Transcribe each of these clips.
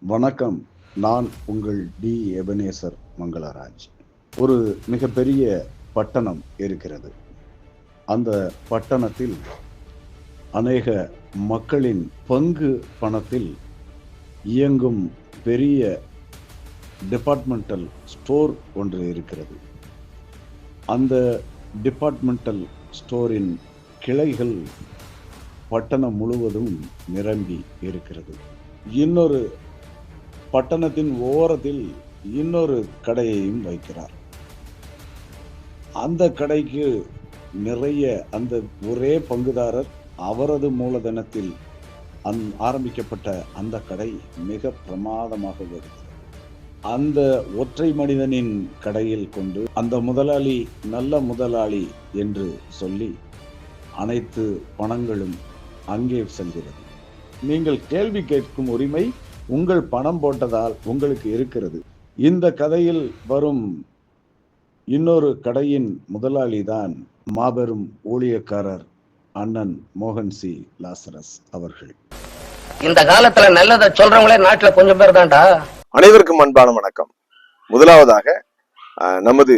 வணக்கம். நான் உங்கள் டி. எபனேசர் மங்களராஜ். ஒரு மிகப்பெரிய பட்டணம் இருக்கிறது. அந்த பட்டணத்தில் அநேக மக்களின் பங்கு பணத்தில் இயங்கும் பெரிய டிபார்ட்மெண்டல் ஸ்டோர் ஒன்று இருக்கிறது. அந்த டிபார்ட்மெண்டல் ஸ்டோரின் கிளைகள் பட்டணம் முழுவதும் நிரம்பி இருக்கிறது. இன்னொரு பட்டணத்தின் ஓரத்தில் இன்னொரு கடையையும் வைக்கிறார். அந்த கடைக்கு நிறைய அந்த ஒரே பங்குதாரர் அவரது மூலதனத்தில் அந் ஆரம்பிக்கப்பட்ட அந்த கடை மிக பிரமாதமாக வருகிறது அந்த ஒற்றை மனிதனின் கடையில் கொண்டு அந்த முதலாளி நல்ல முதலாளி என்று சொல்லி அனைத்து பணங்களும் அங்கே செல்கிறது. நீங்கள் கேள்வி கேட்கும் உரிமை உங்கள் பணம் போட்டதால் உங்களுக்கு இருக்கிறது. இந்த கதையில் வரும் இன்னொரு கடையின் முதலாளி தான் மாபெரும் ஊழியக்காரர் அண்ணன் மோகன் சி. லாசரஸ் அவர்கள். இந்த காலத்துல நல்லத சொல்றவங்களே நாட்டுல கொஞ்சம் பேர் தான்டா. அனைவருக்கும் அன்பான வணக்கம். முதலாவதாக நமது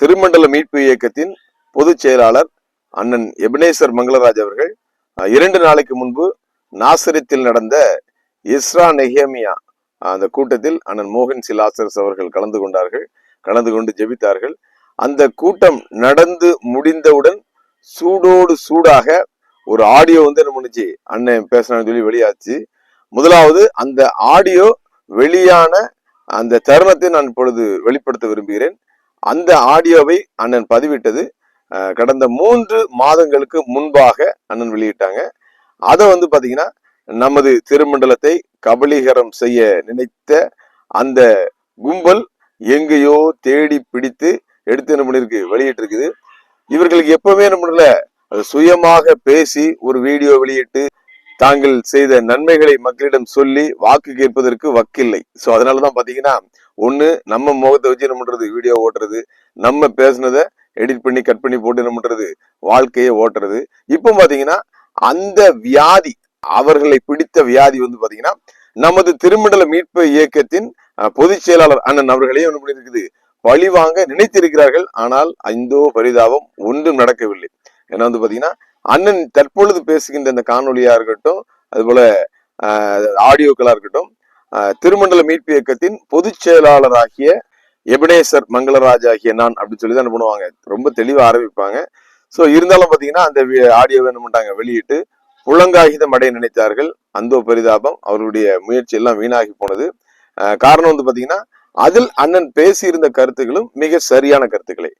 திருமண்டல மீட்பு இயக்கத்தின் பொதுச் செயலாளர் அண்ணன் எபினேசர் மங்களராஜ் அவர்கள் இரண்டு நாளைக்கு முன்பு நாசரித்தில் நடந்த இஸ்ரா நெஹேமியா அந்த கூட்டத்தில் அண்ணன் மோகன் சிலாசரஸ் அவர்கள் கலந்து கொண்டார்கள் கலந்து கொண்டு ஜெபித்தார்கள். அந்த கூட்டம் நடந்து முடிந்தவுடன் சூடோடு சூடாக ஒரு ஆடியோ வந்து என்ன பண்ணுச்சு? அண்ணன் பேசுறான்னு சொல்லி வெளியாச்சு. முதலாவது அந்த ஆடியோ வெளியான அந்த தருணத்தை நான் இப்பொழுது வெளிப்படுத்த விரும்புகிறேன். அந்த ஆடியோவை அண்ணன் பதிவிட்டது கடந்த மூன்று மாதங்களுக்கு முன்பாக அண்ணன் வெளியிட்டாங்க. அதை வந்து பாத்தீங்கன்னா நமது திருமண்டலத்தை கபலீகரம் செய்ய நினைத்த அந்த கும்பல் எங்கேயோ தேடி பிடித்து எடுத்து என்ன பண்ணிருக்கு வெளியிட்டு இருக்குது இவர்களுக்கு எப்பவுமே என்ன பண்ணல? அது சுயமாக பேசி ஒரு வீடியோ வெளியிட்டு தாங்கள் செய்த நன்மைகளை மக்களிடம் சொல்லி வாக்கு கேட்பதற்கு வக்கில்லை. சோ அதனாலதான் பாத்தீங்கன்னா ஒண்ணு நம்ம முகத்தை வச்சு என்ன பண்றது? வீடியோ ஓட்டுறது. நம்ம பேசுனதை எடிட் பண்ணி கட் பண்ணி போட்டு என்ன பண்றது? வாழ்க்கையை ஓட்டுறது. இப்போ பாத்தீங்கன்னா அந்த வியாதி அவர்களை பிடித்த வியாதி வந்து பாத்தீங்கன்னா நமது திருமண்டல மீட்பு இயக்கத்தின் பொதுச் செயலாளர் அண்ணன் அவர்களையும் என்ன பண்ணியிருக்குது பழிவாங்க நினைத்திருக்கிறார்கள் ஆனால் ஐந்தோ பரிதாபம் ஒன்றும் நடக்கவில்லை. ஏன்னா வந்து பாத்தீங்கன்னா அண்ணன் தற்பொழுது பேசுகின்ற இந்த காணொலியா இருக்கட்டும் அதுபோல ஆஹ், ஆடியோக்களா இருக்கட்டும் ஆஹ், திருமண்டல மீட்பு இயக்கத்தின் பொதுச் செயலாளராகிய எபினேசர் மங்களராஜ் ஆகிய நான் அப்படின்னு சொல்லி தான் என்ன பண்ணுவாங்க ரொம்ப தெளிவா ஆரம்பிப்பாங்க. சோ இருந்தாலும் பாத்தீங்கன்னா அந்த ஆடியோவை என்ன பண்ணிட்டாங்க வெளியிட்டு புலங்காகிதம் அடைய நினைத்தார்கள். அந்தோ பரிதாபம். அவருடைய முயற்சி எல்லாம் வீணாகி போனது. காரணம் வந்து பாத்தீங்கன்னா அதில் அண்ணன் பேசியிருந்த கருத்துக்களும் மிக சரியான கருத்துக்களை.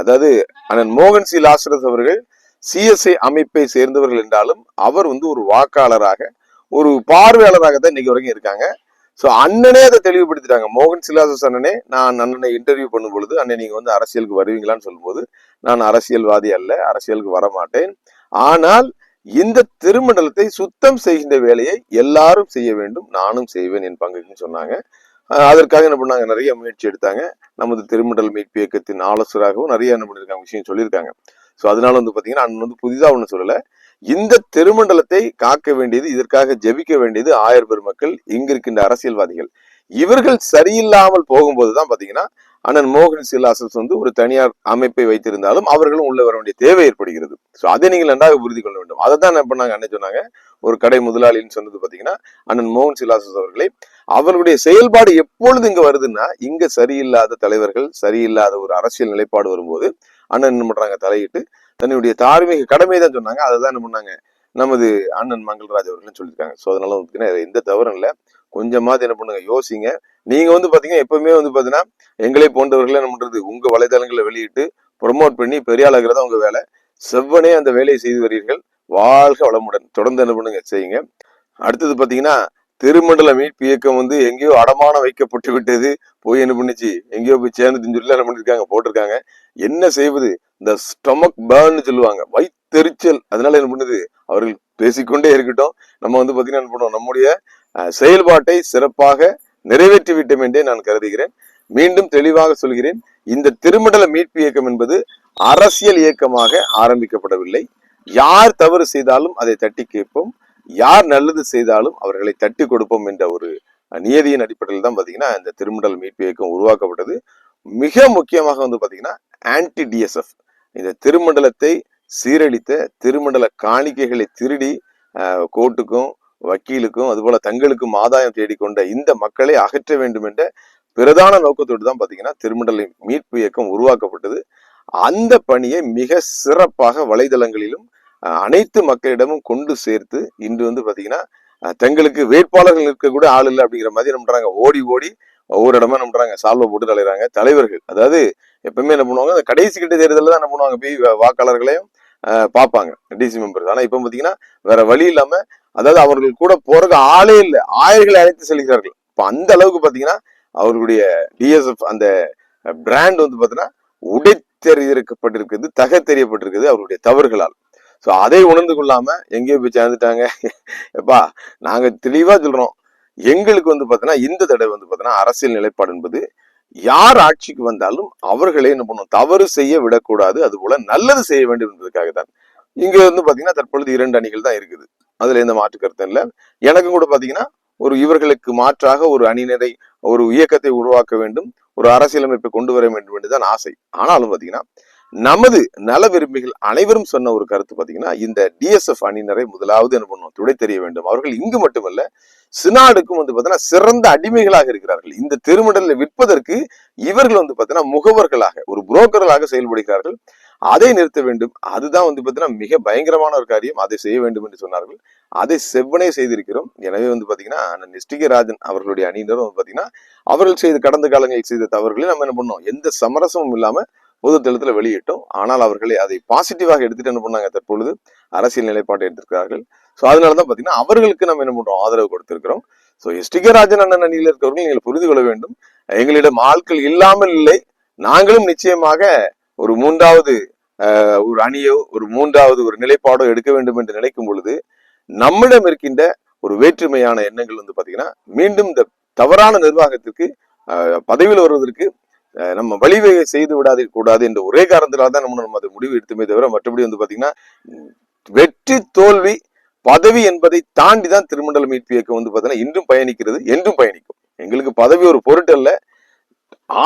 அதாவது அண்ணன் மோகன் சி. லாசரஸ் அவர்கள் சிஎஸ்ஐ அமைப்பை சேர்ந்தவர்கள் என்றாலும் அவர் வந்து ஒரு வாக்காளராக ஒரு பார்வையாளராக தான் இன்னைக்கு வரைக்கும் இருக்காங்க. சோ அண்ணனே அதை தெளிவுபடுத்திட்டாங்க. மோகன் சிலாசஸ் அண்ணனே நான் அண்ணனை இன்டர்வியூ பண்ணும் பொழுது அண்ணன் நீங்க வந்து அரசியலுக்கு வருவீங்களான்னு சொல்லும்போது நான் அரசியல்வாதி அல்ல அரசியலுக்கு வர மாட்டேன் ஆனால் இந்த திருமண்டலத்தை சுத்தம் செய்கின்ற வேலையை எல்லாரும் செய்ய வேண்டும் நானும் செய்வேன் என் பங்குக்குன்னு சொன்னாங்க. அதற்காக என்ன பண்ணாங்க? நிறைய முயற்சி எடுத்தாங்க. நமது திருமண்டல் மீட்பு இயக்கத்தின் ஆலோசகராகவும் நிறைய என்ன பண்ணிருக்காங்க? விஷயம் சொல்லியிருக்காங்க. ஸோ அதனால வந்து பாத்தீங்கன்னா அண்ணன் வந்து புதிதா ஒண்ணு சொல்லல. இந்த திருமண்டலத்தை காக்க வேண்டியது இதற்காக ஜெபிக்க வேண்டியது ஆயர் பெருமக்கள் இங்கிருக்கின்ற அரசியல்வாதிகள். இவர்கள் சரியில்லாமல் போகும்போதுதான் பாத்தீங்கன்னா அண்ணன் மோகன் சிலாசஸ் வந்து ஒரு தனியார் அமைப்பை வைத்திருந்தாலும் அவர்களும் உள்ள வர வேண்டிய தேவை ஏற்படுகிறது. ஸோ அதை நீங்கள் நன்றாக புரிந்து கொள்ள வேண்டும். அதை தான் என்ன பண்ணாங்க? அண்ணன் சொன்னாங்க ஒரு கடை முதலாளின்னு சொன்னது பார்த்தீங்கன்னா அண்ணன் மோகன் சிலாசஸ் அவர்களை அவர்களுடைய செயல்பாடு எப்பொழுது இங்கே வருதுன்னா இங்கே சரியில்லாத தலைவர்கள் சரியில்லாத ஒரு அரசியல் நிலைப்பாடு வரும்போது அண்ணன் என்ன பண்ணுறாங்க தலையிட்டு தன்னுடைய தார்மீக கடமை தான் சொன்னாங்க. அதை தான் என்ன பண்ணாங்க? நமது அண்ணன் மங்கள்ராஜ் அவர்களும் சொல்லியிருக்காங்க. ஸோ அதனால வந்து எந்த தவறும் இல்லை. கொஞ்சமாவது என்ன பண்ணுங்க யோசிங்க. நீங்க வந்து பாத்தீங்கன்னா எப்பவுமே வந்து பாத்தீங்கன்னா எங்களை போன்றவர்களே என்ன பண்றது உங்க வலைதளங்களை வெளியிட்டு ப்ரொமோட் பண்ணி பெரிய ஆளாகிறதா உங்க வேலை. செவ்வனே அந்த வேலையை செய்து வருவீர்கள். வாழ்க வளமுடன். தொடர்ந்து என்ன பண்ணுங்க செய்யுங்க. அடுத்தது பாத்தீங்கன்னா திருமண்டல மீட்பு இயக்கம் வந்து எங்கேயோ அடமானம் வைக்கப்பட்டு விட்டது. போய் என்ன பண்ணுச்சு? எங்கேயோ போய் சேர்ந்து சொல்லி என்ன பண்ணிருக்காங்க? போட்டிருக்காங்க. என்ன செய்வது? இந்த ஸ்டொமக் பேர்ன்னு சொல்லுவாங்க. வைத்தெரிச்சல் அதனால என்ன பண்ணுது? அவர்கள் பேசிக்கொண்டே இருக்கட்டும். நம்ம வந்து பாத்தீங்கன்னா என்ன பண்ணுவோம்? நம்முடைய செயல்பாட்டை சிறப்பாக நிறைவேற்றி விட்டோம் என்றே நான் கருதுகிறேன். மீண்டும் தெளிவாக சொல்கிறேன். இந்த திருமண்டல மீட்பு இயக்கம் என்பது அரசியல் இயக்கமாக ஆரம்பிக்கப்படவில்லை. யார் தவறு செய்தாலும் அதை தட்டி கேட்போம். யார் நல்லது செய்தாலும் அவர்களை தட்டி கொடுப்போம் என்ற ஒரு நியதியின் அடிப்படையில் தான் பார்த்தீங்கன்னா இந்த திருமண்டல் மீட்பு இயக்கம் உருவாக்கப்பட்டது. மிக முக்கியமாக வந்து பார்த்தீங்கன்னா ஆன்டி டிஎஸ்எஃப் இந்த திருமண்டலத்தை சீரழித்த திருமண்டல காணிக்கைகளை திருடி கோர்ட்டுக்கும் வக்கீலுக்கும் அதுபோல தங்களுக்கும் ஆதாயம் தேடிக்கொண்ட இந்த மக்களை அகற்ற வேண்டும் என்ற பிரதான நோக்கத்தோடு தான் பார்த்தீங்கன்னா திருமண்டல மீட்பு இயக்கம் உருவாக்கப்பட்டது. அந்த பணியை மிக சிறப்பாக வலைதளங்களிலும் அனைத்து மக்களிடமும் கொண்டு சேர்த்து இன்று வந்து பாத்தீங்கன்னா தங்களுக்கு வேட்பாளர்கள் இருக்க கூட ஆள் இல்லை அப்படிங்கிற மாதிரி என்ன பண்ணுறாங்க ஓடி ஓடி ஒவ்வொரு இடமா என்ன பண்றாங்க சால்வை போட்டு தலைகிறாங்க தலைவர்கள் அதாவது எப்பவுமே என்ன பண்ணுவாங்க அந்த கடைசி கிட்ட தேர்தலில் தான் என்ன பண்ணுவாங்க போய் வாக்காளர்களையும் பார்ப்பாங்க. டிசி மெம்பர்ஸ் ஆனா இப்ப பாத்தீங்கன்னா வேற வழி இல்லாம அதாவது அவர்கள் கூட போறதுக்கு ஆளே இல்லை. ஆயர்களை அழைத்து செல்கிறார்கள். இப்ப அந்த அளவுக்கு பாத்தீங்கன்னா அவர்களுடைய டிஎஸ்எஃப் அந்த பிராண்ட் வந்து பாத்தீங்கன்னா தகை தெரியப்பட்டிருக்குது அவருடைய தவறுகளால். ஸோ அதை உணர்ந்து கொள்ளாம எங்கேயோ போய் சேர்ந்துட்டாங்க. எப்பா நாங்க தெளிவா சொல்றோம். எங்களுக்கு வந்து பாத்தீங்கன்னா இந்த தடவை வந்து பாத்தீங்கன்னா அரசியல் நிலைப்பாடு என்பது யார் ஆட்சிக்கு வந்தாலும் அவர்களே என்ன பண்ணும்? தவறு செய்ய விடக்கூடாது. அது போல நல்லது செய்ய வேண்டும் என்பதற்காக தான். இங்க வந்து பாத்தீங்கன்னா தற்பொழுது இரண்டு அணிகள் தான் இருக்குது. அதுல எந்த மாற்று கருத்தும் இல்ல. எனக்கும் கூட பாத்தீங்கன்னா ஒரு இவர்களுக்கு மாற்றாக ஒரு அணியினரை ஒரு இயக்கத்தை உருவாக்க வேண்டும். ஒரு அரசியலமைப்பை கொண்டு வர வேண்டும் என்றுதான் ஆசை. ஆனாலும் பாத்தீங்கன்னா நமது நல விரும்பிகள் அனைவரும் சொன்ன ஒரு கருத்து பாத்தீங்கன்னா இந்த டிஎஸ்எஃப் அணியினரை முதலாவது என்ன பண்ணும்? துடை தெரிய வேண்டும். அவர்கள் இங்கு மட்டுமல்ல சினாடுக்கும் வந்து பாத்தீங்கன்னா சிறந்த அடிமைகளாக இருக்கிறார்கள். இந்த திருமடலில் விற்பதற்கு இவர்கள் வந்து பாத்தீங்கன்னா முகவர்களாக ஒரு புரோக்கர்களாக செயல்படுகிறார்கள். அதை நிறுத்த வேண்டும். அதுதான் வந்து பாத்தீங்கன்னா மிக பயங்கரமான ஒரு காரியம். அதை செய்ய வேண்டும் என்று சொன்னார்கள். அதை செவ்வனே செய்திருக்கிறோம். எனவே வந்து பாத்தீங்கன்னா நிஷ்டிகராஜன் ராஜன் அவர்களுடைய அணியினரும் வந்து பாத்தீங்கன்னா அவர்கள் செய்த கடந்த காலங்களில் செய்த தவறுகளை நம்ம என்ன பண்ணோம்? எந்த சமரசமும் இல்லாம பொது தளத்தில் வெளியிட்டோம். ஆனால் அவர்களை அதை பாசிட்டிவாக எடுத்துட்டு என்ன பண்ணாங்க? தற்பொழுது அரசியல் நிலைப்பாட்டை எடுத்திருக்கிறார்கள். அதனால தான் பார்த்தீங்கன்னா அவர்களுக்கு நம்ம என்ன பண்ணுறோம் ஆதரவு கொடுத்திருக்கிறோம். டி கே ராஜன் அண்ணன் அணியில் இருக்கிறவர்கள் நீங்கள் புரிந்து கொள்ள வேண்டும். எங்களிடம் ஆட்கள் இல்லாமல் இல்லை. நாங்களும் நிச்சயமாக ஒரு மூன்றாவது ஒரு அணியோ ஒரு மூன்றாவது ஒரு நிலைப்பாடோ எடுக்க வேண்டும் என்று நினைக்கும் பொழுது நம்மிடம் இருக்கின்ற ஒரு வேற்றுமையான எண்ணங்கள் வந்து பார்த்தீங்கன்னா மீண்டும் இந்த தவறான நிர்வாகத்திற்கு பதவியில் வருவதற்கு நம்ம வழிவகை செய்து விடாது கூடாது என்ற ஒரே காரணத்தினால தான் நம்ம நம்ம அதை முடிவு எடுத்துமே தவிர மற்றபடி வந்து பாத்தீங்கன்னா வெற்றி தோல்வி பதவி என்பதை தாண்டி தான் திருமண்டல மீட்பு இயக்கம் வந்து பாத்தீங்கன்னா இன்றும் பயணிக்கிறது என்றும் பயணிக்கும். எங்களுக்கு பதவி ஒரு பொருட்டல்ல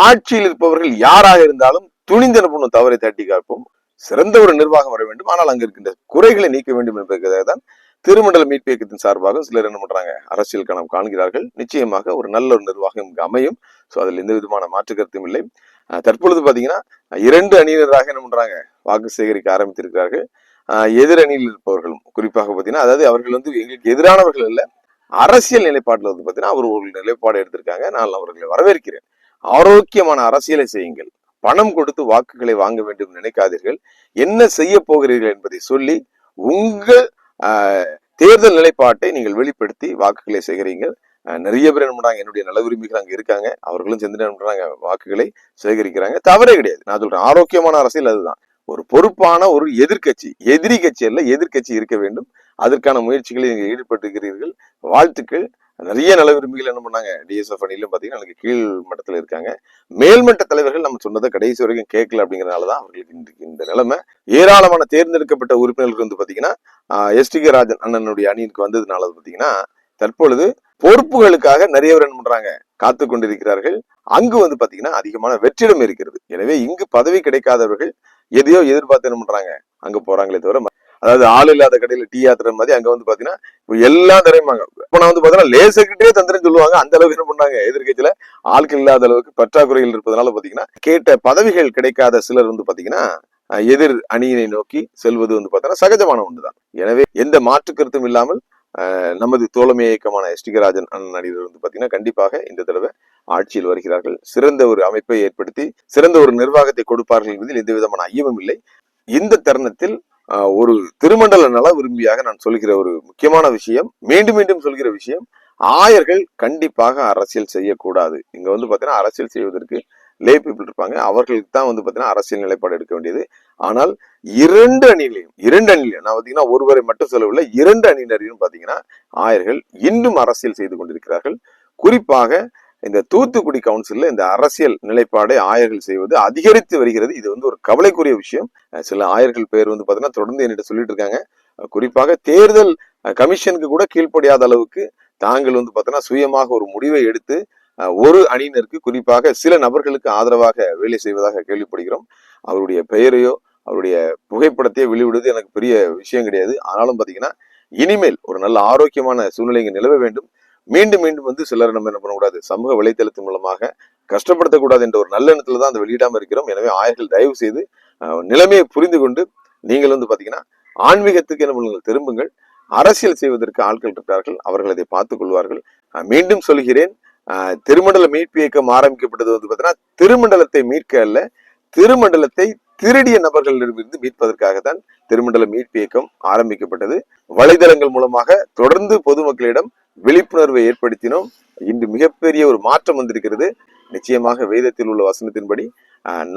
ஆட்சியில் இருப்பவர்கள் யாராக இருந்தாலும் துணிந்த பண்ணும் தவறை தட்டி காப்போம். சிறந்த ஒரு நிர்வாகம் வர வேண்டும். ஆனால் அங்கு இருக்கின்ற குறைகளை நீக்க வேண்டும் என்பதற்காக தான் திருமண்டல மீட்பு இயக்கத்தின் சார்பாக சிலர் என்ன பண்றாங்க? அரசியல் கணம் காண்கிறார்கள். நிச்சயமாக ஒரு நல்ல ஒரு நிர்வாகம் இங்கு அமையும். சோ அதில் எந்த விதமான மாற்று கருத்தும் இல்லை. தற்பொழுது பாத்தீங்கன்னா இரண்டு அணியினராக என்ன பண்றாங்க? வாக்கு சேகரிக்க ஆரம்பித்திருக்கிறார்கள். எதிரணியில் எதிர் அணியில் இருப்பவர்களும். குறிப்பாக பாத்தீங்கன்னா அதாவது அவர்கள் வந்து எங்களுக்கு எதிரானவர்கள் இல்லை அரசியல் நிலைப்பாட்டில் வந்து பாத்தீங்கன்னா அவர் ஒரு நிலைப்பாடு எடுத்திருக்காங்க. நான் அவர்களை வரவேற்கிறேன். ஆரோக்கியமான அரசியலை செய்யுங்கள். பணம் கொடுத்து வாக்குகளை வாங்க வேண்டும் நினைக்காதீர்கள். என்ன செய்ய போகிறீர்கள் என்பதை சொல்லி உங்கள் தேர்தல் நிலைப்பாட்டை நீங்கள் வெளிப்படுத்தி வாக்குகளை சேகரிங்கள். நிறைய பேர் என்ன பண்றாங்க என்னுடைய நல விரும்பிகள் அங்கே இருக்காங்க. அவர்களும் சேர்ந்து என்ன பண்றாங்க வாக்குகளை சேகரிக்கிறாங்க. தவறே கிடையாது. நான் சொல்றேன் ஆரோக்கியமான அரசியல் அதுதான். ஒரு பொறுப்பான ஒரு எதிர்க்கட்சி எதிரி கட்சி அல்ல எதிர்க்கட்சி இருக்க வேண்டும். அதற்கான முயற்சிகளில் நீங்கள் ஈடுபட்டிருக்கிறீர்கள். வாழ்த்துக்கள். நிறைய நல விரும்பிகள் என்ன பண்ணாங்க டிஎஸ்எஃப் அணியிலும் பார்த்தீங்கன்னா எனக்கு கீழ் மட்டத்தில் இருக்காங்க. மேல்மட்ட தலைவர்கள் நம்ம சொன்னதை கடைசி வரைக்கும் கேட்கல அப்படிங்கறதுனாலதான் அவர்களுக்கு இன்றைக்கு இந்த நிலைமை ஏராளமான தேர்ந்தெடுக்கப்பட்ட உறுப்பினர்கள் வந்து பாத்தீங்கன்னா எஸ்டிகே ராஜன் அண்ணனுடைய அணிக்கு வந்ததுனால பார்த்தீங்கன்னா பாத்தீங்கன்னா தற்பொழுது பொறுப்புகளுக்காக நிறைய பேர் என்ன பண்றாங்க காத்து கொண்டிருக்கிறார்கள். அங்கு வந்து பாத்தீங்கன்னா அதிகமான வெற்றிடம் இருக்கிறது. எனவே இங்கு பதவி கிடைக்காதவர்கள் எதையோ எதிர்பார்த்து என்ன பண்றாங்க அங்க போறாங்களே தவிர அதாவது ஆள் இல்லாத கடையில டீ ஆத்துற மாதிரி அங்க வந்து பாத்தீங்கன்னா எல்லாம் தரையுமாங்க இப்ப நான் வந்து பாத்தீங்கன்னா லேசர்கிட்டே தந்திரம் சொல்லுவாங்க. அந்த அளவுக்கு என்ன பண்ணாங்க எதிர்க்கட்சியில ஆட்கள் இல்லாத அளவுக்கு பற்றாக்குறைகள் இருப்பதனால பாத்தீங்கன்னா கேட்ட பதவிகள் கிடைக்காத சிலர் வந்து பாத்தீங்கன்னா எதிர் அணியினை நோக்கி செல்வது வந்து பார்த்தோன்னா சகஜமான ஒன்றுதான். எனவே எந்த மாற்று கருத்தும் இல்லாமல் நமது தோழமை இயக்கமான எஸ்டிகராஜன் அண்ணன் நடிகர் வந்து பார்த்தீங்கன்னா கண்டிப்பாக இந்த தடவை ஆட்சியில் வருகிறார்கள். சிறந்த ஒரு அமைப்பை ஏற்படுத்தி சிறந்த ஒரு நிர்வாகத்தை கொடுப்பார்கள் என்பதில் எந்த விதமான ஐயமும் இல்லை. இந்த தருணத்தில் ஒரு திருமண்டல நல விரும்பியாக நான் சொல்கிற ஒரு முக்கியமான விஷயம் மீண்டும் மீண்டும் சொல்கிற விஷயம் ஆயர்கள் கண்டிப்பாக அரசியல் செய்யக்கூடாது. இங்க வந்து பாத்தீங்கன்னா அரசியல் செய்வதற்கு லே பீப்புள் இருப்பாங்க. அவர்களுக்கு தான் வந்து பார்த்தீங்கன்னா அரசியல் நிலைப்பாடு எடுக்க வேண்டியது. ஆனால் இரண்டு அணியிலையும் இரண்டு அணிலையும் நான் பார்த்தீங்கன்னா ஒருவரை மட்டும் சொல்லவில்லை இரண்டு அணியினரையும் பார்த்தீங்கன்னா ஆயர்கள் இன்னும் அரசியல் செய்து கொண்டிருக்கிறார்கள். குறிப்பாக இந்த தூத்துக்குடி கவுன்சிலில் இந்த அரசியல் நிலைப்பாடை ஆயர்கள் செய்வது அதிகரித்து வருகிறது. இது வந்து ஒரு கவலைக்குரிய விஷயம். சில ஆயர்கள் பேர் வந்து பார்த்தீங்கன்னா தொடர்ந்து என்கிட்ட சொல்லிட்டு இருக்காங்க. குறிப்பாக தேர்தல் கமிஷனுக்கு கூட கீழ்ப்படியாத அளவுக்கு தாங்கள் வந்து பார்த்தீங்கன்னா சுயமாக ஒரு முடிவை எடுத்து ஒரு அணியினருக்கு குறிப்பாக சில நபர்களுக்கு ஆதரவாக வேலை செய்வதாக கேள்விப்படுகிறோம். அவருடைய பெயரையோ அவருடைய புகைப்படத்தையோ வெளியிடுவது எனக்கு பெரிய விஷயம் கிடையாது. ஆனாலும் பாத்தீங்கன்னா இனிமேல் ஒரு நல்ல ஆரோக்கியமான சூழ்நிலைங்க நிலவ வேண்டும். மீண்டும் மீண்டும் வந்து சிலர் நம்ம என்ன பண்ணக்கூடாது? சமூக வலைத்தளத்தின் மூலமாக கஷ்டப்படுத்தக்கூடாது என்ற ஒரு நல்ல எண்ணத்துல தான் அதை வெளியிடாம இருக்கிறோம். எனவே ஆயர்கள் தயவு செய்து நிலைமையை புரிந்து கொண்டு நீங்கள் வந்து பாத்தீங்கன்னா ஆன்மீகத்துக்கு என்ன பண்ணுங்கள்? திரும்புங்கள். அரசியல் செய்வதற்கு ஆட்கள் இருக்கிறார்கள். அவர்கள் அதை பார்த்துக் கொள்வார்கள். மீண்டும் சொல்கிறேன். திருமண்டல மீட்பு இயக்கம் ஆரம்பிக்கப்பட்டது வந்து பார்த்தீங்கன்னா திருமண்டலத்தை மீட்க அல்ல திருமண்டலத்தை திருடிய நபர்களிடமிருந்து மீட்பதற்காக தான் திருமண்டல மீட்பு இயக்கம் ஆரம்பிக்கப்பட்டது. வலைதளங்கள் மூலமாக தொடர்ந்து பொதுமக்களிடம் விழிப்புணர்வை ஏற்படுத்தினோம். இன்று மிகப்பெரிய ஒரு மாற்றம் வந்திருக்கிறது. நிச்சயமாக வேதத்தில் உள்ள வசனத்தின்படி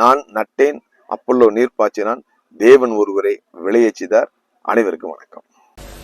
நான் நட்டேன் அப்பல்லோ நீர் பாய்ச்சினான் தேவன் ஒருவரை விளையச்சிதார் அனைவருக்கும் வணக்கம்.